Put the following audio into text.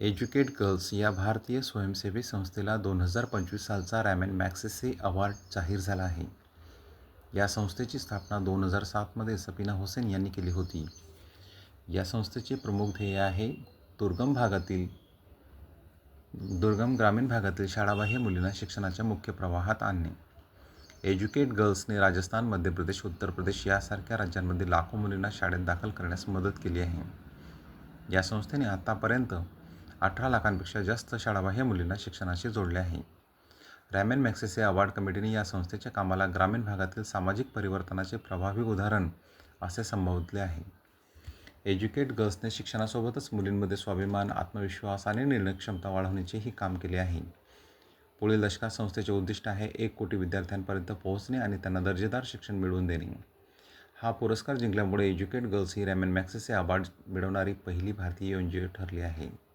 Educate girls या भारतीय स्वयंसेवी संस्थेला दोन हजार पंचवीस सालचा रॅमन मॅक्सेसे अवॉर्ड जाहीर झाला आहे. या संस्थेची स्थापना दोन हजार सातमध्ये सफिना हुसेन यांनी केली होती. या संस्थेचे प्रमुख ध्येय आहे दुर्गम भागातील दुर्गम ग्रामीण भागातील शाळाबाह्य मुलींना शिक्षणाच्या मुख्य प्रवाहात आणणे. एज्युकेट गर्ल्सने राजस्थान मध्य प्रदेश उत्तर प्रदेश यासारख्या राज्यांमध्ये लाखो मुलींना शाळेत दाखल करण्यास मदत केली आहे. या संस्थेने आतापर्यंत अठरा लाखांपेक्षा जास्त शाळाबाह्य मुलींना शिक्षणाशी जोडले आहे. रॅमेन मॅक्सेसे अवॉर्ड कमिटीने या संस्थेच्या कामाला ग्रामीण भागातील सामाजिक परिवर्तनाचे प्रभावी उदाहरण असे संबोधले आहे. एज्युकेट गर्ल्सने शिक्षणासोबतच मुलींमध्ये स्वाभिमान आत्मविश्वास आणि निर्णय क्षमता वाढवण्याचेही काम केले आहे. पुढील दशकात संस्थेचे उद्दिष्ट आहे एक कोटी विद्यार्थ्यांपर्यंत पोहोचणे आणि त्यांना दर्जेदार शिक्षण मिळवून देणे. हा पुरस्कार जिंकल्यामुळे एज्युकेट गर्ल्स ही रॅमन मॅक्सेसे अवॉर्ड मिळवणारी पहिली भारतीय एन जी ओ ठरली आहे.